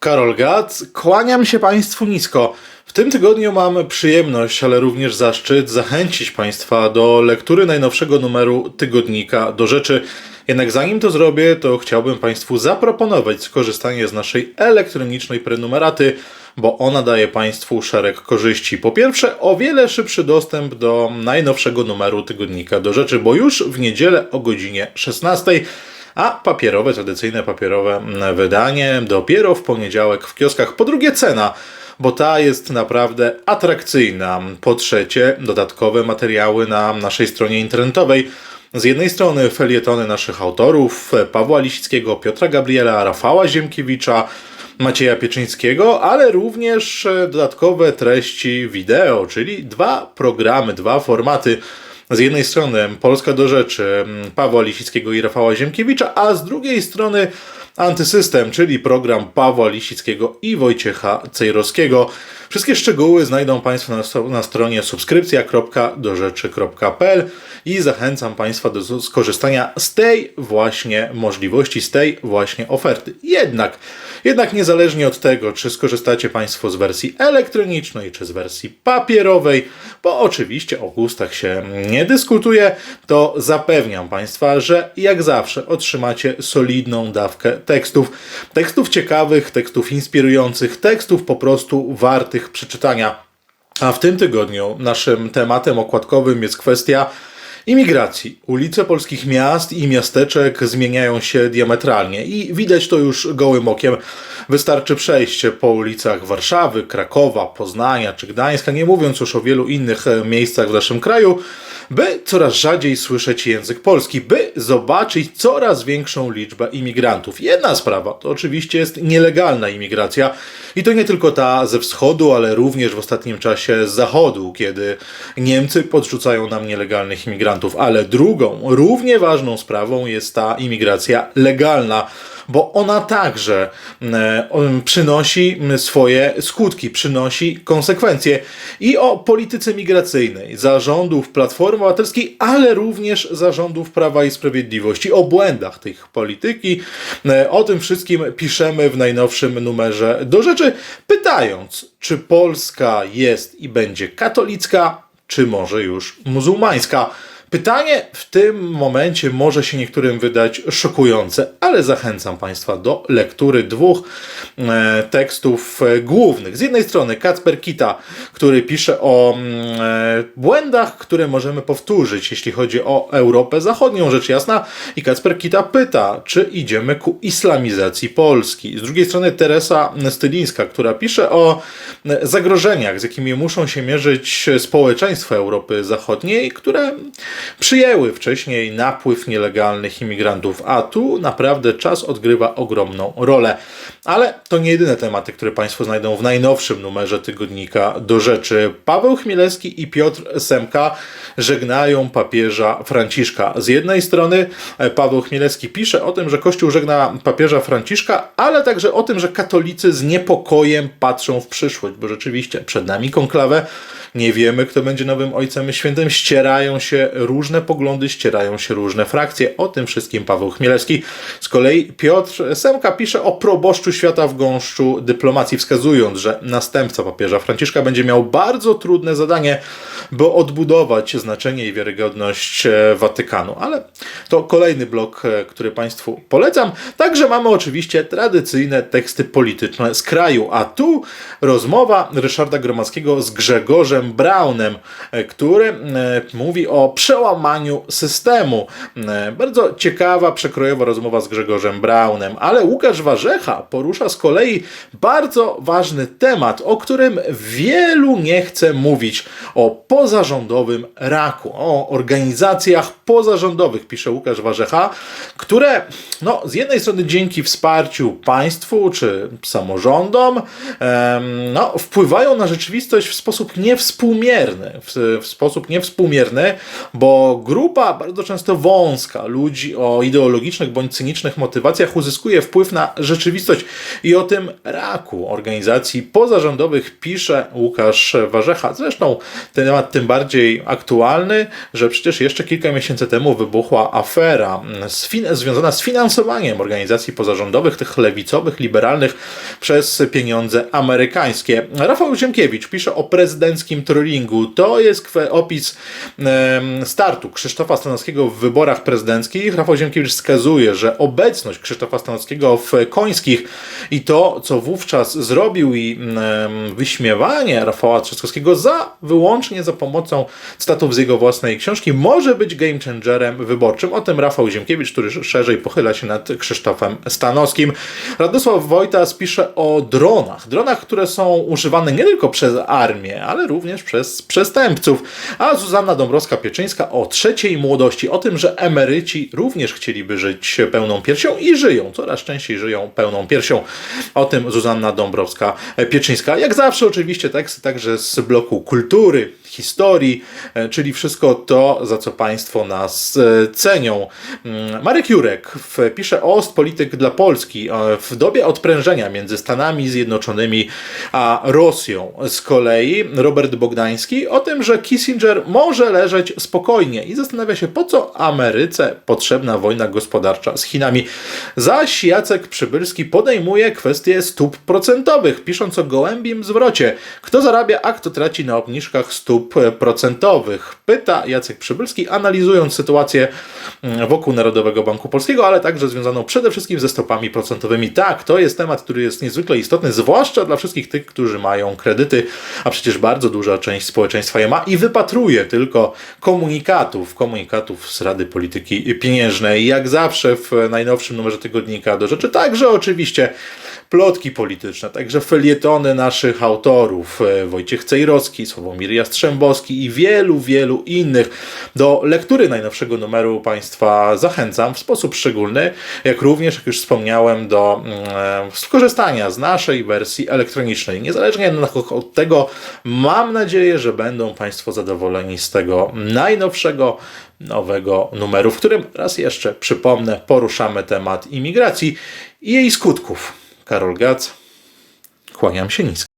Karol Gac, kłaniam się Państwu nisko. W tym tygodniu mam przyjemność, ale również zaszczyt zachęcić Państwa do lektury najnowszego numeru tygodnika do rzeczy. Jednak zanim to zrobię, to chciałbym Państwu zaproponować skorzystanie z naszej elektronicznej prenumeraty, bo ona daje Państwu szereg korzyści. Po pierwsze, o wiele szybszy dostęp do najnowszego numeru tygodnika do rzeczy, bo już w niedzielę o godzinie 16 a papierowe, tradycyjne papierowe wydanie dopiero w poniedziałek w kioskach. Po drugie cena, bo ta jest naprawdę atrakcyjna. Po trzecie dodatkowe materiały na naszej stronie internetowej. Z jednej strony felietony naszych autorów Pawła Lisickiego, Piotra Gabriela, Rafała Ziemkiewicza, Macieja Pieczyńskiego, ale również dodatkowe treści wideo, czyli dwa programy, dwa formaty z jednej strony Polska do rzeczy Pawła Lisickiego i Rafała Ziemkiewicza, a z drugiej strony Antysystem, czyli program Pawła Lisickiego i Wojciecha Cejrowskiego. Wszystkie szczegóły znajdą Państwo na, na stronie subskrypcja.dorzeczy.pl i zachęcam Państwa do skorzystania z tej właśnie możliwości, z tej właśnie oferty. Jednak, jednak niezależnie od tego, czy skorzystacie Państwo z wersji elektronicznej, czy z wersji papierowej, bo oczywiście o gustach się nie dyskutuje, to zapewniam Państwa, że jak zawsze otrzymacie solidną dawkę tekstów. Tekstów ciekawych, tekstów inspirujących, tekstów po prostu wartych przeczytania. A w tym tygodniu naszym tematem okładkowym jest kwestia imigracji. Ulice polskich miast i miasteczek zmieniają się diametralnie i widać to już gołym okiem. Wystarczy przejść po ulicach Warszawy, Krakowa, Poznania czy Gdańska, nie mówiąc już o wielu innych e, miejscach w naszym kraju, by coraz rzadziej słyszeć język polski, by zobaczyć coraz większą liczbę imigrantów. Jedna sprawa to oczywiście jest nielegalna imigracja i to nie tylko ta ze wschodu, ale również w ostatnim czasie z zachodu, kiedy Niemcy podrzucają nam nielegalnych imigrantów. Ale drugą, równie ważną sprawą jest ta imigracja legalna bo ona także e, on przynosi m, swoje skutki, przynosi konsekwencje. I o polityce migracyjnej zarządów Platformy Obywatelskiej, ale również zarządów Prawa i Sprawiedliwości, o błędach tych polityki. E, O tym wszystkim piszemy w najnowszym numerze do rzeczy, pytając, czy Polska jest i będzie katolicka, czy może już muzułmańska. Pytanie w tym momencie może się niektórym wydać szokujące, ale zachęcam Państwa do lektury dwóch e, tekstów e, głównych. Z jednej strony Kacper Kita, który pisze o mm, e, błędach, które możemy powtórzyć, jeśli chodzi o Europę Zachodnią, rzecz jasna. I Kacper Kita pyta, czy idziemy ku islamizacji Polski. Z drugiej strony Teresa Stylińska, która pisze o e, zagrożeniach, z jakimi muszą się mierzyć społeczeństwa Europy Zachodniej, które przyjęły wcześniej napływ nielegalnych imigrantów, a tu naprawdę czas odgrywa ogromną rolę. Ale to nie jedyne tematy, które Państwo znajdą w najnowszym numerze tygodnika do rzeczy. Paweł Chmielewski i Piotr Semka żegnają papieża Franciszka. Z jednej strony e, Paweł Chmielewski pisze o tym, że Kościół żegna papieża Franciszka, ale także o tym, że katolicy z niepokojem patrzą w przyszłość, bo rzeczywiście przed nami konklawę. Nie wiemy, kto będzie nowym Ojcem Świętym. Ścierają się różne poglądy, ścierają się różne frakcje. O tym wszystkim Paweł Chmielewski. Z kolei Piotr Semka pisze o proboszczu świata w gąszczu dyplomacji, wskazując, że następca papieża Franciszka będzie miał bardzo trudne zadanie, by odbudować znaczenie i wiarygodność e, Watykanu. Ale to kolejny blok, e, który Państwu polecam. Także mamy oczywiście tradycyjne teksty polityczne z kraju, a tu rozmowa Ryszarda Gromackiego z Grzegorzem Braunem, e, który mówi o przełamaniu systemu. Bardzo ciekawa, przekrojowa rozmowa z Grzegorzem Braunem, ale Łukasz Warzecha porusza z kolei bardzo ważny temat, o którym wielu nie chce mówić, o pozarządowym raku, o organizacjach pozarządowych, pisze Łukasz Warzecha, które no, z jednej strony dzięki wsparciu państwu czy samorządom em, no, wpływają na rzeczywistość w sposób niewspółmierny, w, w sposób niewspółmierny, bo grupa bardzo często wąska ludzi o ideologicznych bądź cynicznych motywacjach uzyskuje wpływ na rzeczywistość i o tym raku organizacji pozarządowych pisze Łukasz Warzecha. Zresztą temat tym bardziej aktualny, że przecież jeszcze kilka miesięcy temu wybuchła afera sfin- związana z finansowaniem organizacji pozarządowych, tych lewicowych, liberalnych przez pieniądze amerykańskie. Rafał Ziemkiewicz pisze o prezydenckim trollingu. To jest opis em, startu Krzysztofa Stanowskiego w wyborach prezydenckich. Rafał Ziemkiewicz wskazuje, że obecność Krzysztofa Stanowskiego w Końskich i to, co wówczas zrobił i em, wyśmiewanie Rafała Trzaskowskiego za wyłącznie za pomocą cytatów z jego własnej książki może być game changerem wyborczym. O tym Rafał Ziemkiewicz, który szerzej pochyla się nad Krzysztofem Stanowskim. Radosław Wojtas pisze o dronach. Dronach, które są używane nie tylko przez armię, ale również przez przestępców. A Zuzanna Dąbrowska-Pieczyńska o trzeciej młodości, o tym, że emeryci również chcieliby żyć pełną piersią i żyją, coraz częściej żyją pełną piersią. O tym Zuzanna Dąbrowska-Pieczyńska. Jak zawsze oczywiście teksty także z bloku kultury, historii, e, czyli wszystko to, za co Państwo nas e, cenią. Mm, Marek Jurek pisze o Ostpolityk dla Polski e, w dobie odprężenia między Stanami Zjednoczonymi a Rosją. Z kolei Robert Bogdański o tym, że Kissinger może leżeć spokojnie i zastanawia się, po co Ameryce potrzebna wojna gospodarcza z Chinami. Zaś Jacek Przybylski podejmuje kwestię stóp procentowych, pisząc o gołębim zwrocie. Kto zarabia, a kto traci na obniżkach stóp procentowych? Pyta Jacek Przybylski, analizując sytuację mm, wokół Narodowego Banku Polskiego, ale także związaną przede wszystkim ze stopami procentowymi. Tak, to jest temat, który jest niezwykle istotny, zwłaszcza dla wszystkich tych, którzy mają kredyty, a przecież bardzo duża część społeczeństwa je ma i wypatruje tylko komunikatów, komunikatów z Rady Polityki Pieniężnej. Jak zawsze w najnowszym numerze tygodnika do rzeczy, także oczywiście plotki polityczne, także felietony naszych autorów, e, Wojciech Cejrowski, Sławomir Jastrzębowski i wielu, wielu innych. Do lektury najnowszego numeru Państwa zachęcam w sposób szczególny, jak również, jak już wspomniałem, do mm, skorzystania z naszej wersji elektronicznej. Niezależnie od tego, mam nadzieję, że będą Państwo zadowoleni z tego najnowszego nowego numeru, w którym raz jeszcze przypomnę, poruszamy temat imigracji i jej skutków. Karol Gac, kłaniam się nisko.